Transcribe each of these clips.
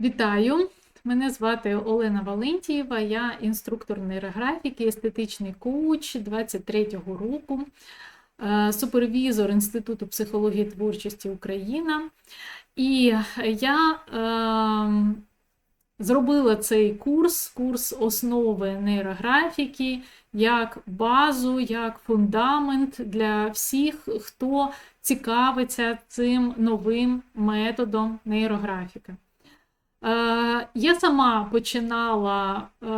Вітаю! Мене звати Олена Валентієва, я інструктор нейрографіки, естетичний коуч 23-го року, е, супервізор Інституту психології творчості Україна. І я е, зробила цей курс, курс основи нейрографіки, як базу, як фундамент для всіх, хто цікавиться цим новим методом нейрографіки. Е, Я сама починала е,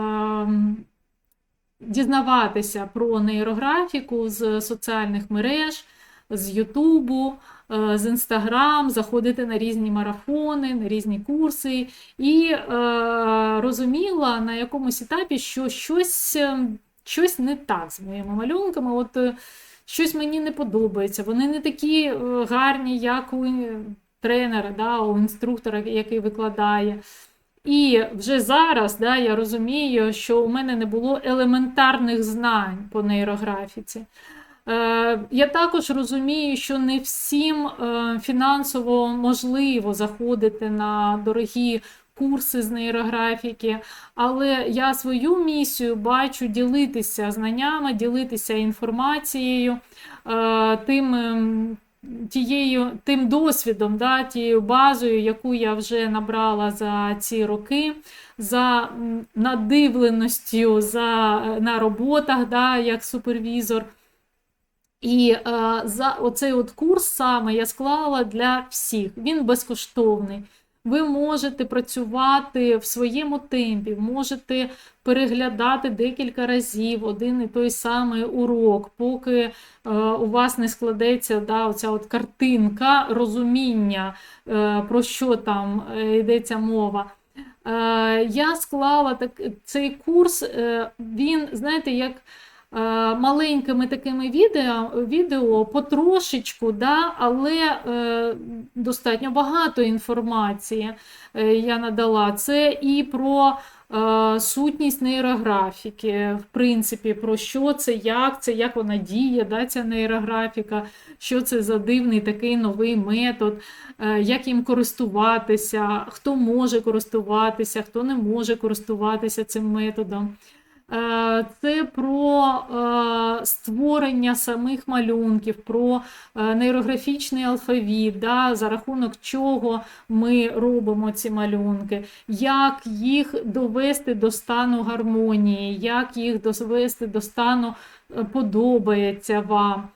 дізнаватися про нейрографіку з соціальних мереж, з Ютубу, е, з Інстаграм, заходити на різні марафони, на різні курси, і е, розуміла на якомусь етапі, що щось, е, щось не так з моїми малюнками. От, е, Щось мені не подобається, вони не такі гарні, як у тренера, да, у інструктора, який викладає. І вже зараз да, я розумію, що у мене не було елементарних знань по нейрографіці. Е, Я також розумію, що не всім е, фінансово можливо заходити на дорогі курси з нейрографіки, але я свою місію бачу ділитися знаннями, ділитися інформацією, е, тим. Тією, тим досвідом, да, тією базою, яку я вже набрала за ці роки, за надивленостю за, на роботах, да, як супервізор. І е, за оцей от курс саме я склала для всіх. Він безкоштовний. Ви можете працювати в своєму темпі, можете переглядати декілька разів один і той самий урок, поки е, у вас не складеться да, оця от картинка розуміння, е, про що там е, йдеться мова. Я склала так, цей курс, він, знаєте, як. Е, маленькими такими відео, відео потрошечку, да, але е, достатньо багато інформації е, я надала. Це і про е, сутність нейрографіки, в принципі, про що це, як це, як вона діє, да, ця нейрографіка, що це за дивний такий новий метод, е, як їм користуватися, хто може користуватися, хто не може користуватися цим методом. Е, Це про е, створення самих малюнків, про е, нейрографічний алфавіт, да, за рахунок чого ми робимо ці малюнки, як їх довести до стану гармонії, як їх довести до стану подобається вам,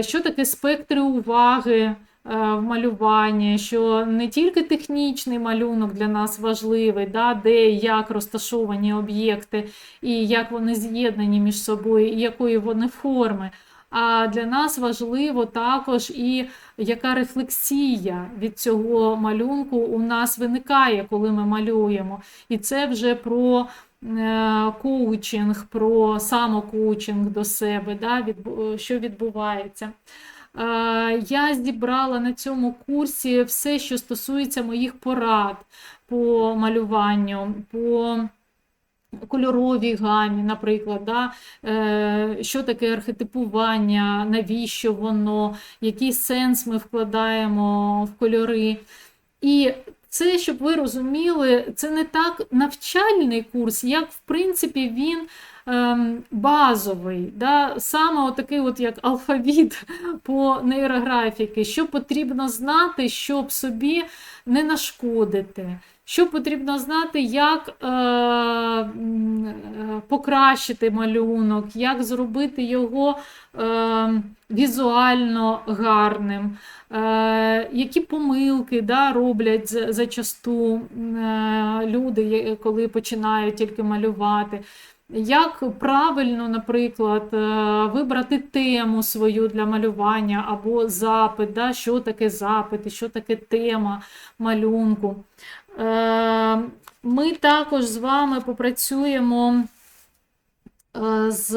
що таке спектри уваги. Е, в малюванні, що не тільки технічний малюнок для нас важливий, да, де як розташовані об'єкти, і як вони з'єднані між собою, і якої вони форми. А для нас важливо також і яка рефлексія від цього малюнку у нас виникає, коли ми малюємо. І це вже про е, коучинг, про самокоучинг до себе, да, що відбувається. Е, я зібрала на цьому курсі все, що стосується моїх порад по малюванню, по кольоровій гамі, наприклад, да? Е, що таке архетипування, навіщо воно, який сенс ми вкладаємо в кольори. І це, щоб ви розуміли, це не так навчальний курс, як в принципі він ем, базовий. Да? Саме отакий от як алфавіт по нейрографіки, що потрібно знати, щоб собі не нашкодити. Що потрібно знати, як е, покращити малюнок, як зробити його е, візуально гарним, е, які помилки да, роблять зачасту е, люди, коли починають тільки малювати. Як правильно, наприклад, е, вибрати тему свою для малювання або запит, да, що таке запит, і що таке тема малюнку. Е, ми також з вами попрацюємо з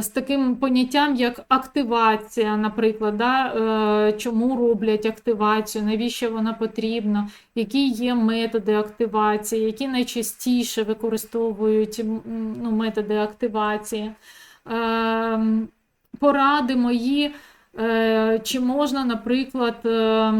з таким поняттям, як активація, наприклад, да? чому роблять активацію, навіщо вона потрібна, які є методи активації, які найчастіше використовують ну, методи активації. Поради мої, чи можна, наприклад, е,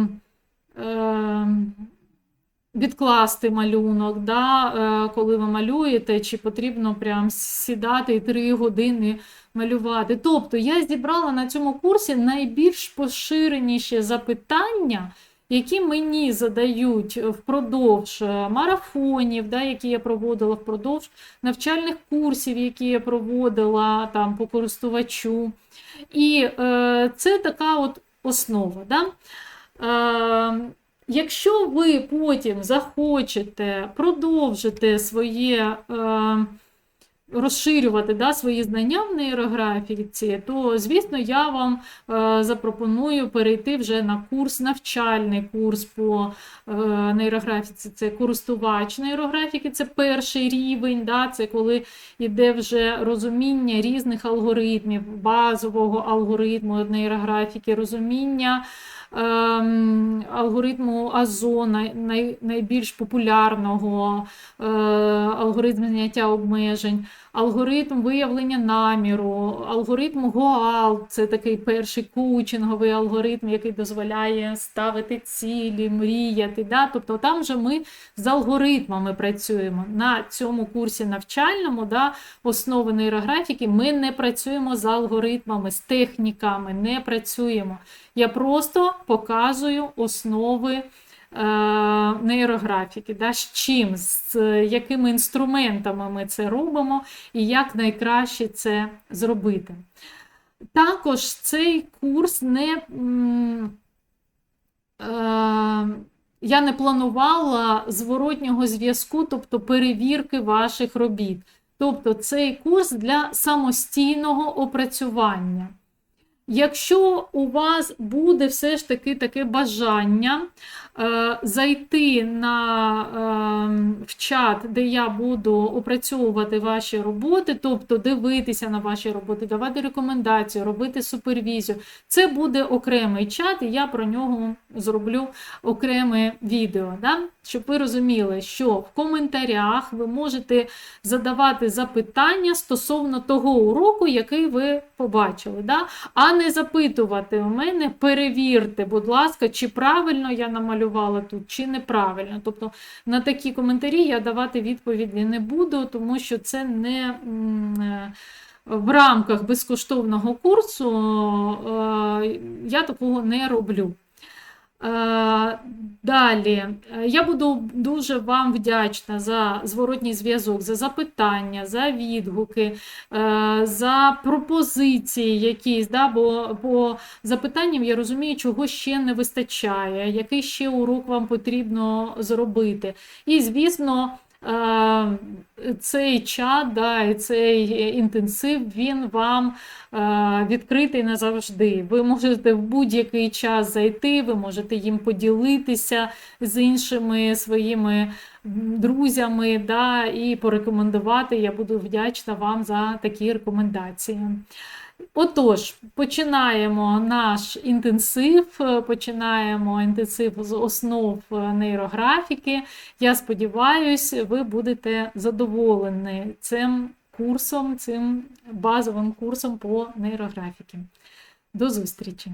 відкласти малюнок, да, е, коли ви малюєте, чи потрібно прям сідати і три години малювати. Тобто я зібрала на цьому курсі найбільш поширеніші запитання, які мені задають впродовж е, марафонів, да, які я проводила впродовж навчальних курсів, які я проводила там, по користувачу. І е, це така от основа. Да? Е, Якщо ви потім захочете продовжити своє е, розширювати да, свої знання в нейрографіці, то, звісно, я вам е, запропоную перейти вже на курс, навчальний курс по е, нейрографіці. Це користувач нейрографіки, це перший рівень, да, це коли йде вже розуміння різних алгоритмів, базового алгоритму нейрографіки, розуміння. Ем, алгоритму АЗО, най, най, найбільш популярного е, алгоритм зняття обмежень, алгоритм виявлення наміру, алгоритм ГОАЛ це такий перший коучинговий алгоритм, який дозволяє ставити цілі, мріяти. Да? Тобто там же ми з алгоритмами працюємо. На цьому курсі навчальному да, основи нейрографіки ми не працюємо з алгоритмами, з техніками, не працюємо. Я просто показую основи е, нейрографіки, да, з чим, з якими інструментами ми це робимо і як найкраще це зробити. Також цей курс не. е, я не планувала зворотнього зв'язку, тобто перевірки ваших робіт. Тобто цей курс для самостійного опрацювання. Якщо у вас буде все ж таки таке бажання е, зайти на, е, в чат, де я буду опрацьовувати ваші роботи, тобто дивитися на ваші роботи, давати рекомендації, робити супервізію, це буде окремий чат, і я про нього зроблю окреме відео. Да? Щоб ви розуміли, що в коментарях ви можете задавати запитання стосовно того уроку, який ви побачили. Да? А не запитувати у мене, перевірте, будь ласка, чи правильно я намалювала тут, чи неправильно. Тобто на такі коментарі я давати відповіді не буду, тому що це не. е, В рамках безкоштовного курсу е, я такого не роблю. Е, Далі, я буду дуже вам вдячна за зворотній зв'язок, за запитання, за відгуки, е, за пропозиції якісь. Да? Бо по запитанням я розумію, чого ще не вистачає, який ще урок вам потрібно зробити. І, звісно, цей чат, да, і цей інтенсив, він вам е, відкритий назавжди. Ви можете в будь-який час зайти, ви можете їм поділитися з іншими своїми друзями да, і порекомендувати. Я буду вдячна вам за такі рекомендації. Отож, починаємо наш інтенсив, е, починаємо інтенсив з основ е, нейрографіки. Я сподіваюся, ви будете задоволені цим курсом, цим базовим курсом по нейрографіки. До зустрічі!